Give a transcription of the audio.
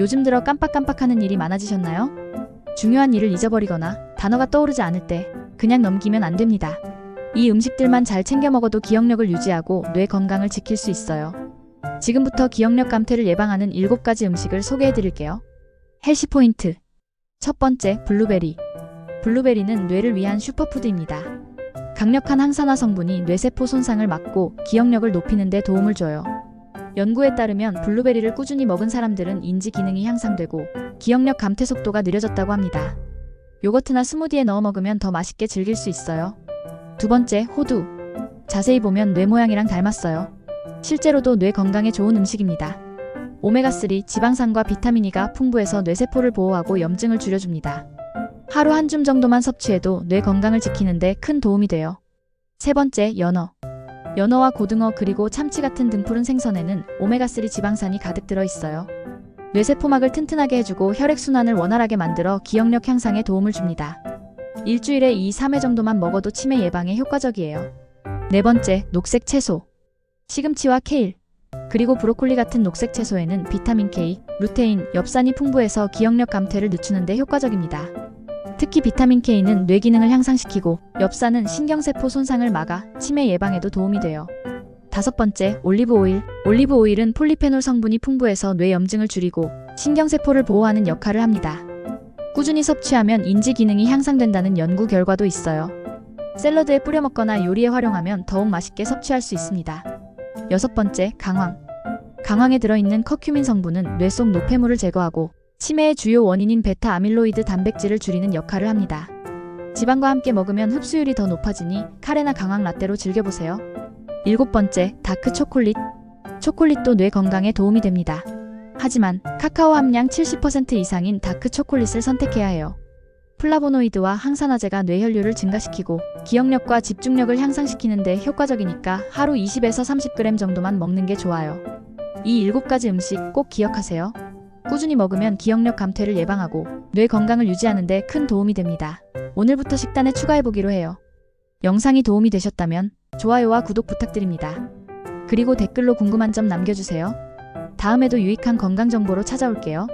요즘 들어 깜빡깜빡하는 일이 많아지셨나요? 중요한 일을 잊어버리거나 단어가 떠오르지 않을 때 그냥 넘기면 안 됩니다. 이 음식들만 잘 챙겨 먹어도 기억력을 유지하고 뇌 건강을 지킬 수 있어요. 지금부터 기억력 감퇴를 예방하는 7가지 음식을 소개해 드릴게요. 헬시 포인트. 첫 번째, 블루베리. 블루베리는 뇌를 위한 슈퍼푸드입니다. 강력한 항산화 성분이 뇌세포 손상을 막고 기억력을 높이는 데 도움을 줘요. 연구에 따르면 블루베리를 꾸준히 먹은 사람들은 인지 기능이 향상되고 기억력 감퇴 속도가 느려졌다고 합니다. 요거트나 스무디에 넣어 먹으면 더 맛있게 즐길 수 있어요. 두 번째, 호두. 자세히 보면 뇌 모양이랑 닮았어요. 실제로도 뇌 건강에 좋은 음식입니다. 오메가3 지방산과 비타민 E가 풍부해서 뇌세포를 보호하고 염증을 줄여줍니다. 하루 한 줌 정도만 섭취해도 뇌 건강을 지키는데 큰 도움이 돼요. 세 번째, 연어. 연어와 고등어 그리고 참치 같은 등푸른 생선에는 오메가3 지방산이 가득 들어 있어요. 뇌세포막을 튼튼하게 해주고 혈액순환을 원활하게 만들어 기억력 향상에 도움을 줍니다. 일주일에 2, 3회 정도만 먹어도 치매 예방에 효과적이에요. 네 번째, 녹색 채소. 시금치와 케일, 그리고 브로콜리 같은 녹색 채소에는 비타민 K, 루테인, 엽산이 풍부해서 기억력 감퇴를 늦추는 데 효과적입니다. 특히 비타민 K는 뇌 기능을 향상시키고 엽산은 신경세포 손상을 막아 치매 예방에도 도움이 돼요. 다섯 번째, 올리브 오일. 올리브 오일은 폴리페놀 성분이 풍부해서 뇌 염증을 줄이고 신경세포를 보호하는 역할을 합니다. 꾸준히 섭취하면 인지 기능이 향상된다는 연구 결과도 있어요. 샐러드에 뿌려 먹거나 요리에 활용하면 더욱 맛있게 섭취할 수 있습니다. 여섯 번째, 강황. 강황에 들어있는 커큐민 성분은 뇌 속 노폐물을 제거하고 치매의 주요 원인인 베타 아밀로이드 단백질을 줄이는 역할을 합니다. 지방과 함께 먹으면 흡수율이 더 높아지니 카레나 강황 라떼로 즐겨보세요. 일곱 번째, 다크 초콜릿. 초콜릿도 뇌 건강에 도움이 됩니다. 하지만 카카오 함량 70% 이상인 다크 초콜릿을 선택해야 해요. 플라보노이드와 항산화제가 뇌혈류를 증가시키고 기억력과 집중력을 향상시키는 데 효과적이니까 하루 20에서 30g 정도만 먹는 게 좋아요. 이 7가지 음식 꼭 기억하세요. 꾸준히 먹으면 기억력 감퇴를 예방하고 뇌 건강을 유지하는 데 큰 도움이 됩니다. 오늘부터 식단에 추가해보기로 해요. 영상이 도움이 되셨다면 좋아요와 구독 부탁드립니다. 그리고 댓글로 궁금한 점 남겨주세요. 다음에도 유익한 건강 정보로 찾아올게요.